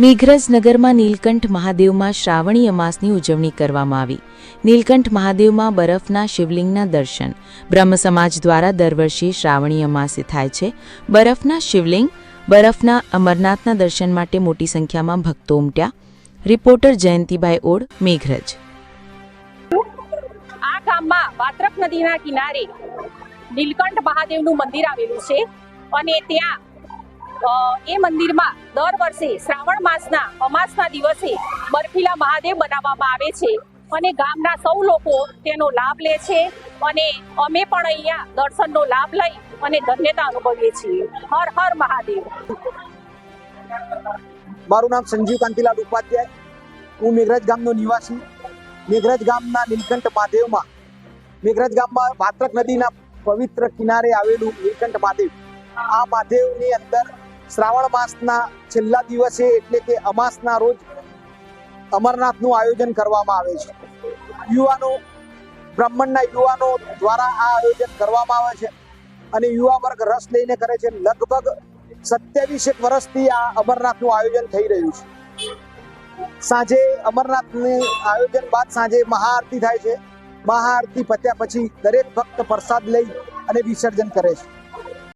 મેઘરજ નગરમાં નીલકંઠ મહાદેવમાં શ્રાવણી અમાસની ઉજવણી કરવામાં આવી. નીલકંઠ મહાદેવમાં બરફના શિવલિંગના દર્શન. બ્રહ્મ સમાજ દ્વારા દર વર્ષે શ્રાવણી અમાસે થાય છે. બરફના શિવલિંગ, બરફના અમરનાથના દર્શન માટે મોટી સંખ્યામાં ભક્તો ઉમટ્યા. રિપોર્ટર જયંતિભાઈ ઓડ મેઘરજ. નદીના કિનારે નીલકંઠ મહાદેવનું મંદિર આવેલું છે અને ત્યાં એ મંદિરમાં દર વર્ષે શ્રાવણ માસના, અમાસના દિવસે બર્ફીલા મહાદેવ બનાવવામાં આવે છે અને ગામના સૌ લોકો તેનો લાભ લે છે અને અમે પણ અહીંયા દર્શનનો લાભ લઈ અને ધન્યતા અનુભવીએ છીએ. હર હર મહાદેવ. મારું નામ સંજીવ કાંતિલાલ ઉપાધ્યાય. હું મેઘરાજ ગામનો નિવાસી. મેઘરાજ ગામના નીલકંઠ મહાદેવમાં, મેઘરાજ ગામમાં ભાત્રક નદીના પવિત્ર કિનારે આવેલું નીલકંઠ મહાદેવ. આ મહાદેવની અંદર શ્રાવણ માસના છેલ્લા દિવસે એટલે કે અમાસના રોજ અમરનાથનું આયોજન કરવામાં આવે છે. યુવાનો, બ્રાહ્મણના યુવાનો દ્વારા આ આયોજન કરવામાં આવે છે અને યુવા વર્ગ રસ લઈને કરે છે. લગભગ સત્યાવીસ એક વર્ષથી આ અમરનાથનું આયોજન થઈ રહ્યું છે. સાંજે અમરનાથનું આયોજન બાદ સાંજે મહાઆરતી થાય છે. મહાઆરતી પત્યા પછી દરેક ભક્ત પ્રસાદ લઈ અને વિસર્જન કરે છે.